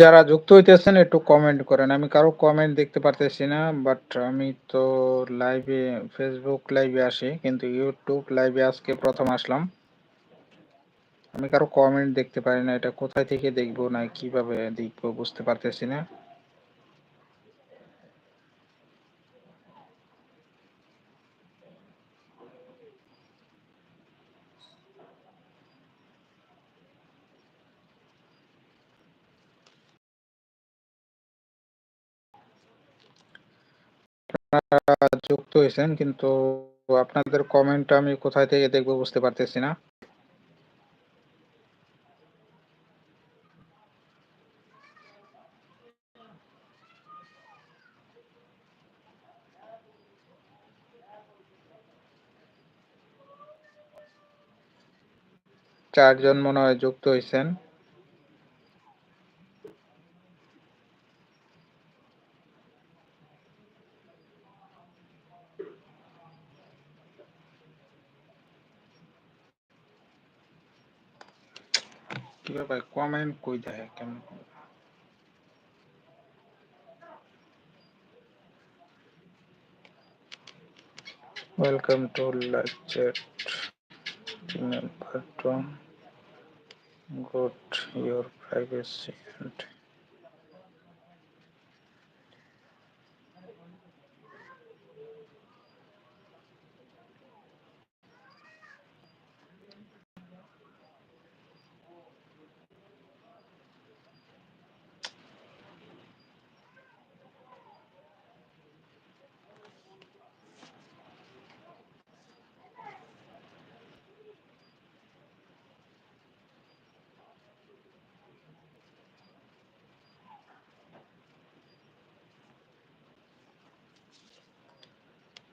যারা যুক্ত হইতেছেন, একটু কমেন্ট করেন। আমি কারও কমেন্ট দেখতে পারতেছি না বাট আমি তো লাইভে ফেসবুক লাইভে আসি, কিন্তু ইউটিউব লাইভে আজকে প্রথম আসলাম। আমি কারও কমেন্ট দেখতে পারি না, এটা কোথায় থেকে দেখব না কীভাবে দেখব বুঝতে পারতেছি না। যুক্ত হয়েছেন, কিন্তু আপনাদের কমেন্ট আমি কোথায় থেকে দেখব বুঝতে পারতেছি না। চারজন মনে হয় যুক্ত হয়েছেন। Segura vai como é cuida é que não Welcome to lecture number one. Got your privacy and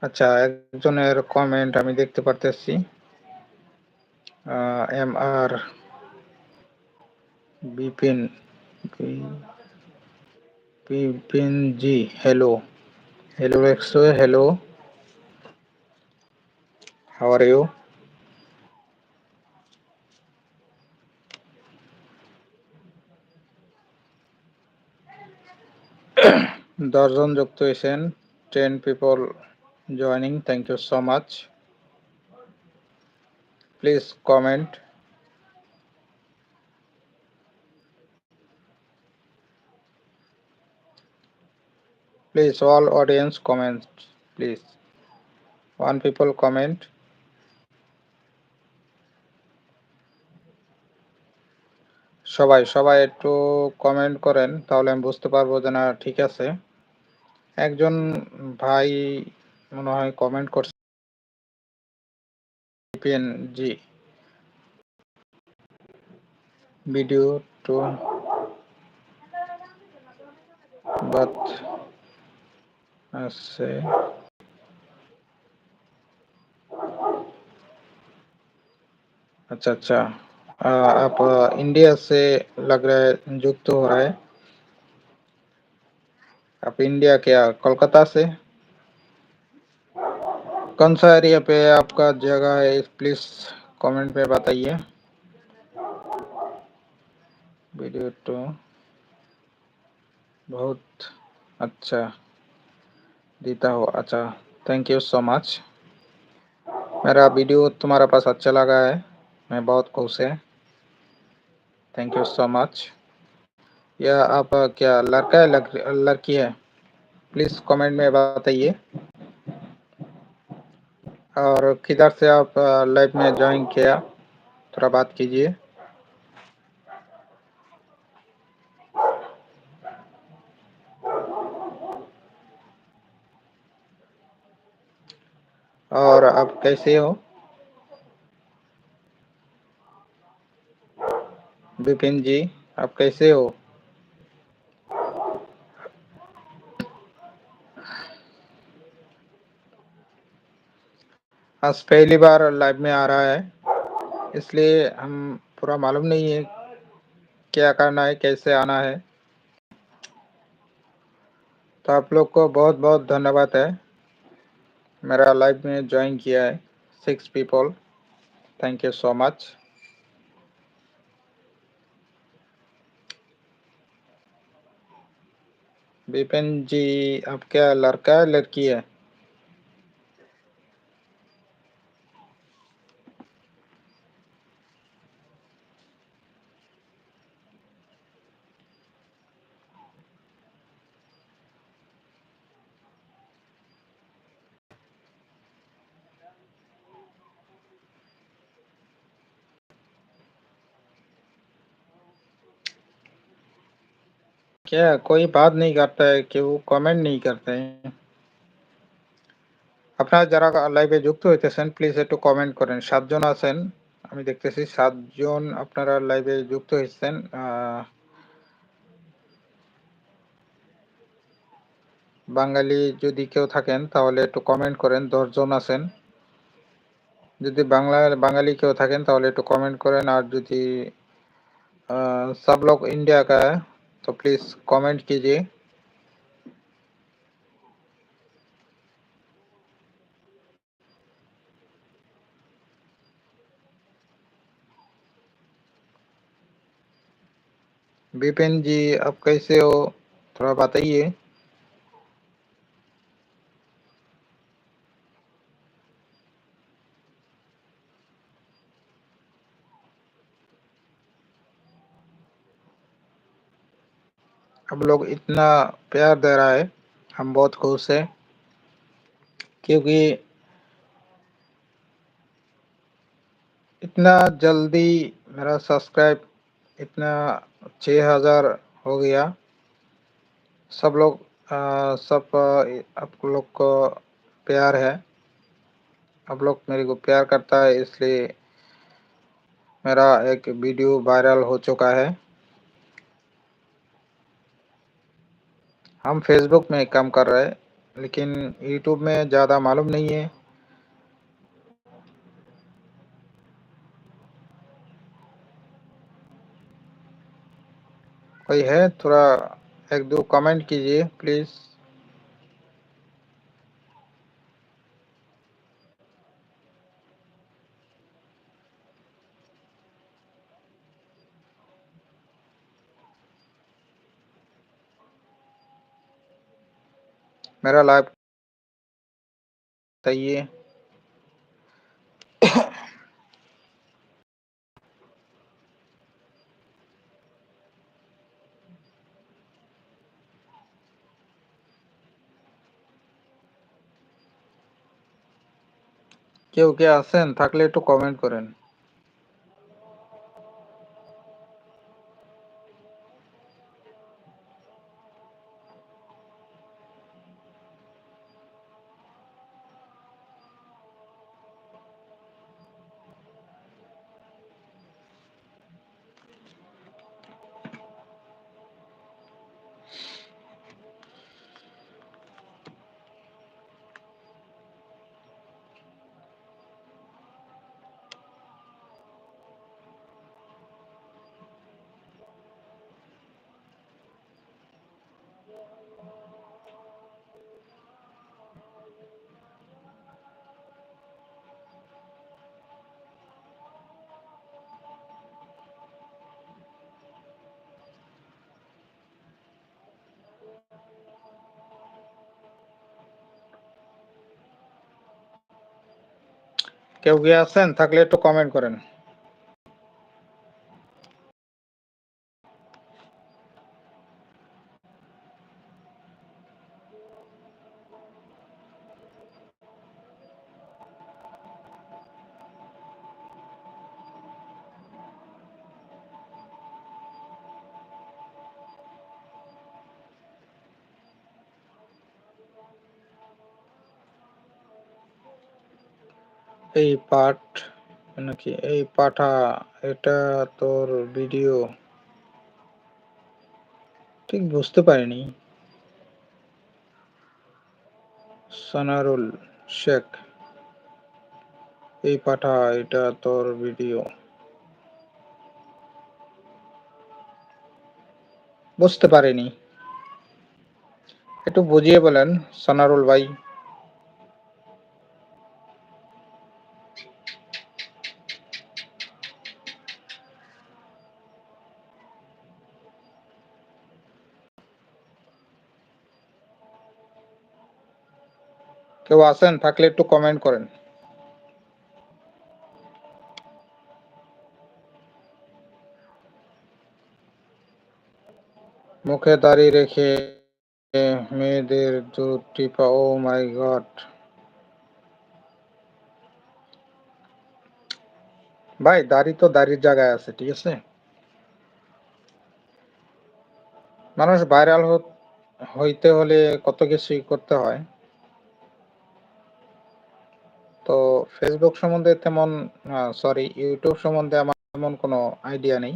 আচ্ছা একজনের কমেন্ট আমি দেখতে পারতেছি। M R Bipin Bipin ji hello hello Exo hello how are you দশজন যুক্ত হয়েছেন ten people joining thank you so much please comment please all audience comment please one people comment সবাই সবাই একটু কমেন্ট করেন তাহলে আমি বুঝতে পারব যে না ঠিক আছে একজন ভাই মনে হয় কমেন্ট করছে জি ভিডিও টু বাট আছে अच्छा अच्छा आप इंडिया से लग रहा है युक्त हो रहा है आप इंडिया क्या कोलकाता से कौन सा एरिया पे आपका जगह है? प्लीज़ कमेंट पे बताइए। वीडियो तो बहुत अच्छा देता हो। अच्छा थैंक यू सो मच मेरा वीडियो तुम्हारा पास अच्छा लगा है। मैं बहुत खुश है। थैंक यू सो मच या आप क्या लड़का है लड़की है? प्लीज़ कमेंट में बताइए। और किधर से आप लाइव में ज्वाइन किया? थोड़ा बात कीजिए। और आप कैसे हो? विपिन जी, आप कैसे हो? आज पहली बार लाइव में आ रहा है, इसलिए हम पूरा मालूम नहीं है क्या करना है, कैसे आना है। तो आप लोग को बहुत बहुत धन्यवाद है, मेरा लाइव में ज्वाइन किया है six people thank you so much Vipin ji आपका लड़का है, लड़की है? क्या कोई बात नहीं करता है কেউ কমেন্ট नहीं করতে আপনারা যারা লাইভে যুক্ত হইতেছেন প্লিজ একটু কমেন্ট করেন সাতজন আছেন আমি দেখতেছি সাতজন আপনারা লাইভে যুক্ত হয়েছেন বাঙালি যদি কেউ থাকেন তাহলে একটু কমেন্ট করেন দশজন আছেন যদি বাংলা বাঙালি কেউ থাকেন তাহলে একটু কমেন্ট করেন আর যদি सब लोग इंडिया का है तो प्लीज़ कमेंट कीजिए। विपिन जी आप कैसे हो? थोड़ा बताइए। अब लोग इतना प्यार दे रहा है हम बहुत खुश है क्योंकि इतना जल्दी मेरा सब्सक्राइब इतना छः हज़ार हो गया। सब लोग आ, सब आप लोग को प्यार है। आप लोग मेरे को प्यार करता है इसलिए मेरा एक वीडियो वायरल हो चुका है। हम फेसबुक में काम कर रहे हैं, लेकिन यूट्यूब में ज़्यादा मालूम नहीं है। कोई है? थोड़ा एक दो कमेंट कीजिए प्लीज़ मेरा लाइव बताइए কেউ কে আছেন থাকলে একটু কমেন্ট করেন কেউ কি আছেন থাকলে একটু কমেন্ট করেন। পাঠ নাকি এই পাঠা, এটা তোর ভিডিও ঠিক বুঝতে পারিনি। সানারুল শেখ, এই পাঠা, এটা তোর ভিডিও বুঝতে পারিনি। একটু বুঝিয়ে বলেন, সানারুল ভাই। কেউ আছেন থাকলে একটু কমেন্ট করেন। মুখে দাড়ি রেখে মেয়েদের দুধ ও মাই গড। ভাই, দাড়ি তো দাড়ির জায়গায় আছে, ঠিক আছে? মানুষ ভাইরাল হইতে হলে কত কিছুই করতে হয়। তো ফেসবুক সম্বন্ধে তেমন সরি ইউটিউব সম্বন্ধে আমার তেমন কোনো আইডিয়া নেই।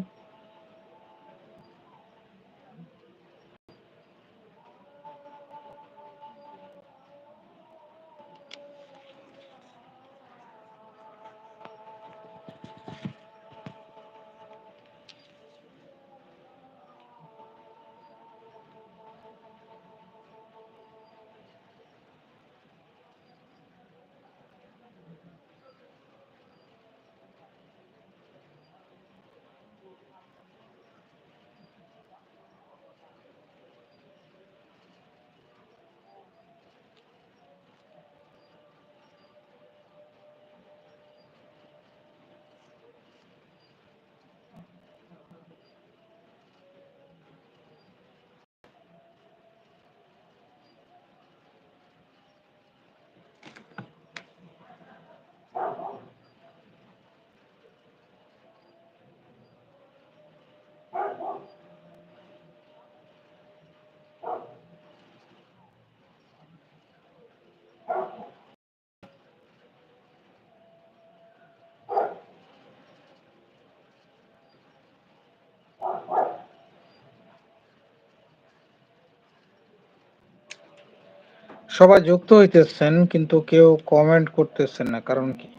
সবাই যুক্ত হইতেছেন, কিন্তু কেউ কমেন্ট করতেছেন না, কারণ কি?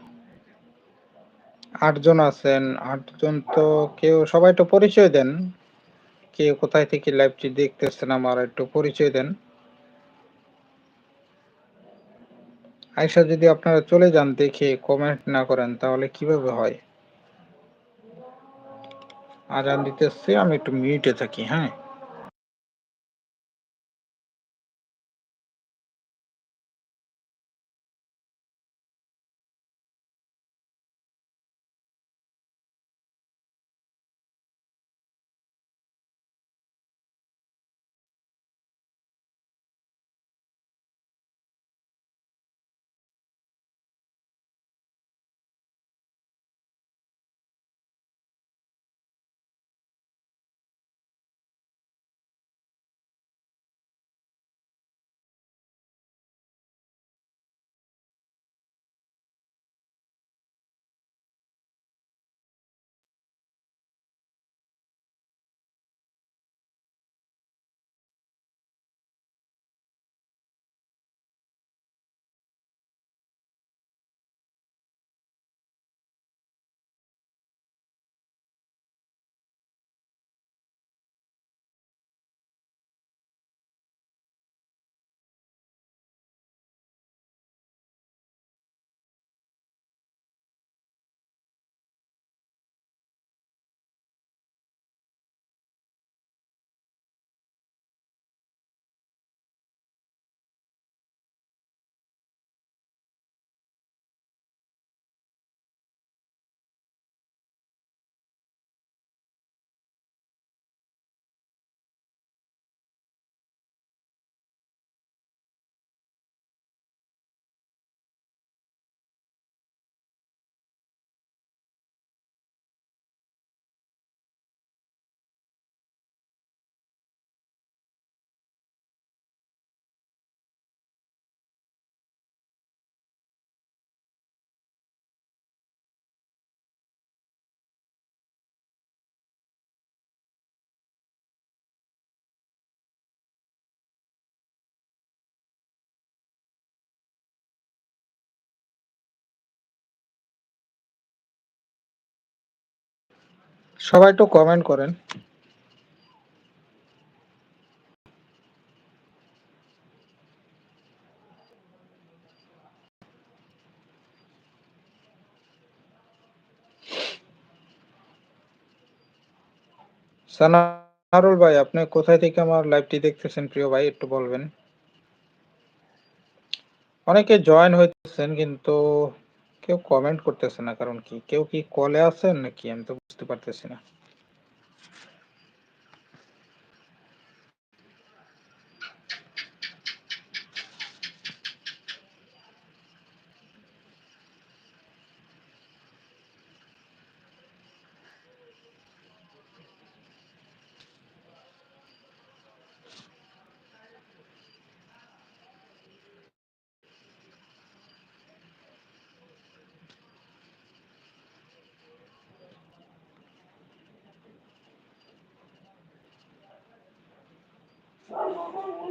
আটজন আছেন, আটজন তো কেউ, সবাই একটু পরিচয় দেন। কে কোথায় থেকে লাইভটি দেখতেছেন, আমার একটু পরিচয় দেন। আয়সা যদি আপনারা চলে যান, দেখে কমেন্ট না করেন, তাহলে কীভাবে হয়? আজান দিতেছে, আমি একটু মিউটে থাকি হ্যাঁ? সবাই একটু কমেন্ট করেন। সানারুল ভাই, আপনি কোথায় থেকে আমার লাইভটি দেখতেছেন প্রিয় ভাই, একটু বলবেন? অনেকে জয়েন হইতেছেন, কিন্তু কেউ কমেন্ট করতেছে না কারণ কি কেউ কি কলে আছেন নাকি আমি তো বুঝতে পারতেছি না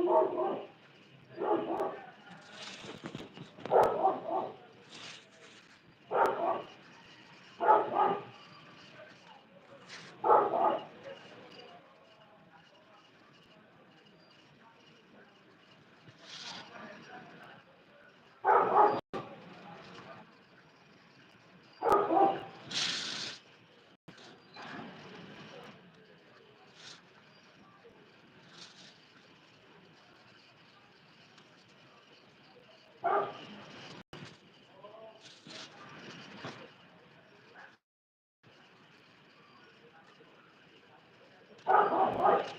Thank you. Oh, my God.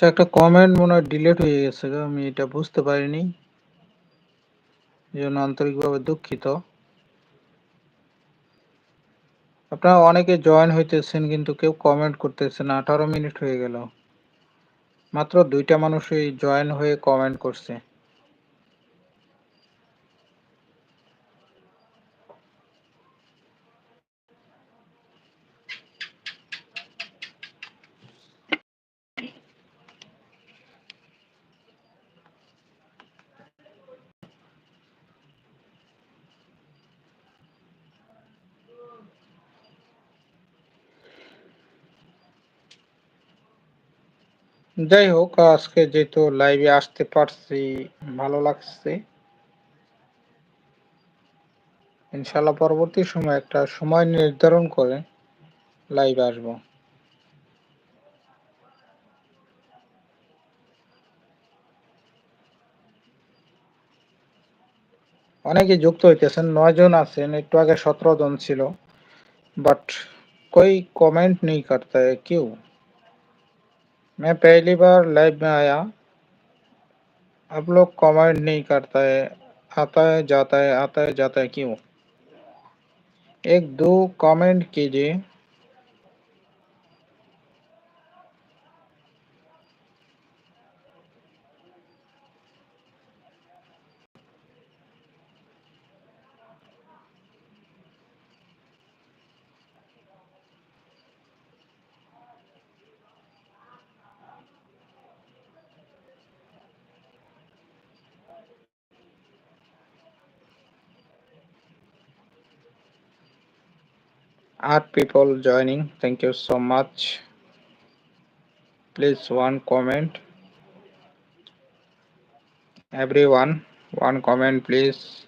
আচ্ছা একটা কমেন্ট মনে হয় ডিলেট হয়ে গেছে আমি এটা বুঝতে পারিনি। জন্য আন্তরিকভাবে দুঃখিত। আপনারা অনেকে জয়েন হইতেছেন, কিন্তু কেউ কমেন্ট করতেছেন আঠারো মিনিট হয়ে গেল। মাত্র দুইটা মানুষই জয়েন হয়ে কমেন্ট করছে। যাই হোক আজকে যেহেতু লাইভে আসতে পারছি, ভালো লাগছে। ইনশাল্লাহ পরবর্তী সময় একটা সময় নির্ধারণ করে লাইভে আসব। অনেকে যুক্ত হইতেছেন, নয় জন আছেন, একটু আগে সতেরো জন ছিল বাট কই কমেন্ট নেই করতে কেউ? मैं पहली बार लाइव में आया। अब लोग कमेंट नहीं करता है। आता है, जाता है, आता है, जाता है, क्यों? एक दो कमेंट कीजिए। Art people joining thank you so much. Please one comment. Everyone one comment please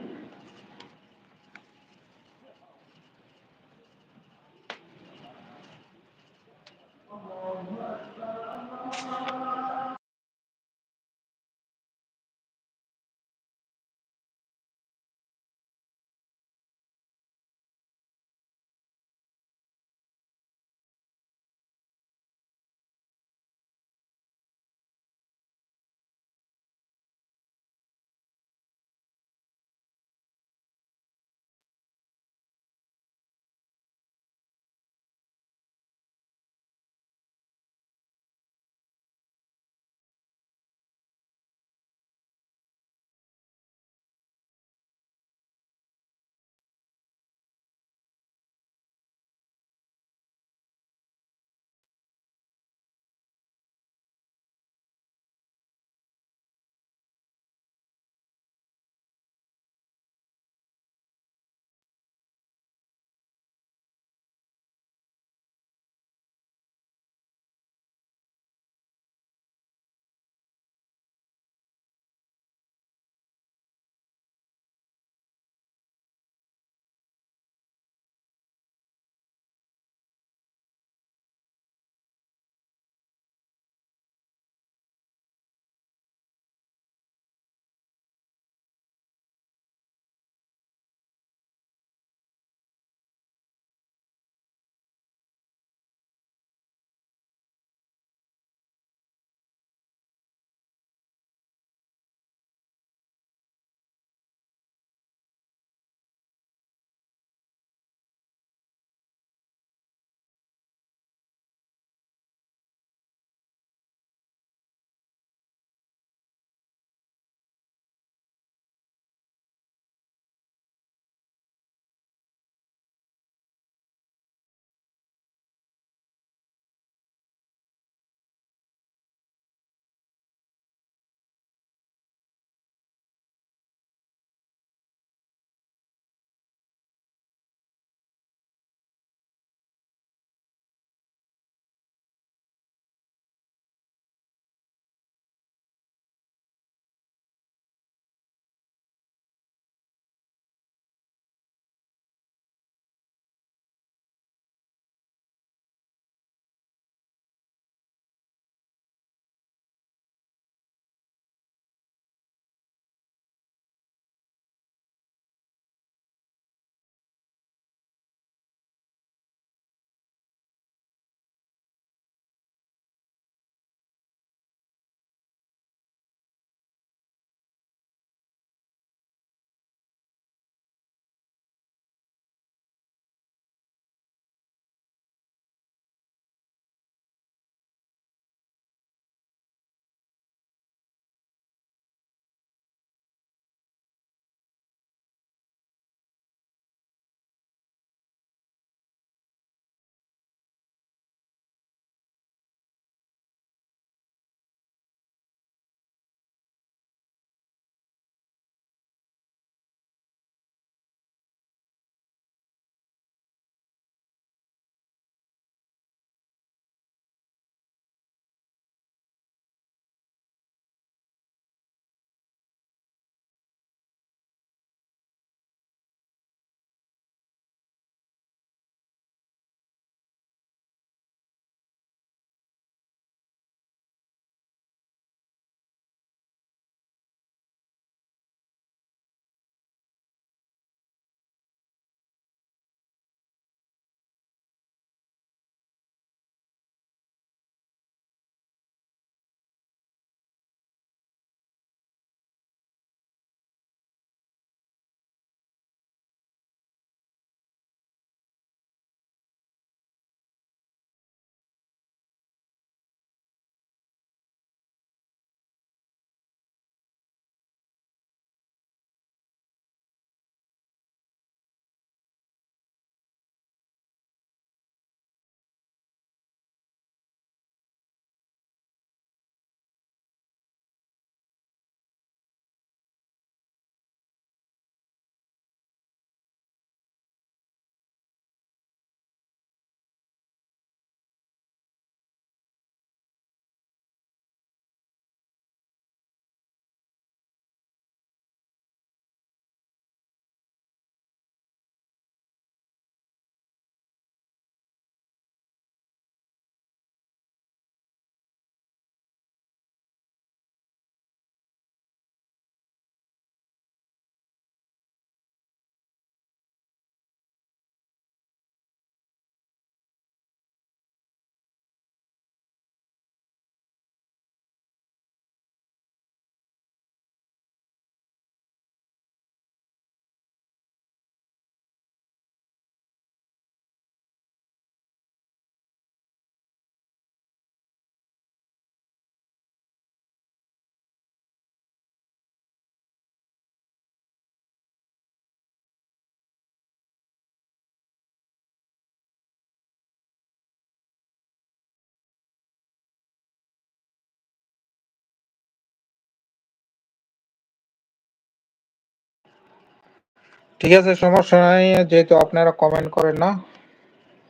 ঠিক আছে, সমস্যা নাই, যেহেতু আপনারা কমেন্ট করেন না,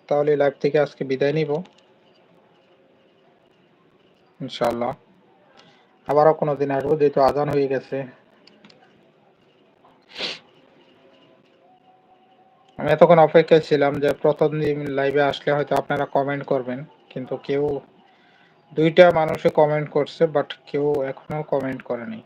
তাহলে লাইভ থেকে আজকে বিদায় নিব। ইনশাআল্লাহ। আবারও কোনো দিন আসব, যেহেতু আজান হয়ে গেছে। আমি এতক্ষণ অপেক্ষায় ছিলাম যে প্রথম দিন লাইভে আসলে হয়তো আপনারা কমেন্ট করবেন, কিন্তু কেউ দুইটা মানুষে কমেন্ট করছে বাট কেউ এখনও কমেন্ট করেনি।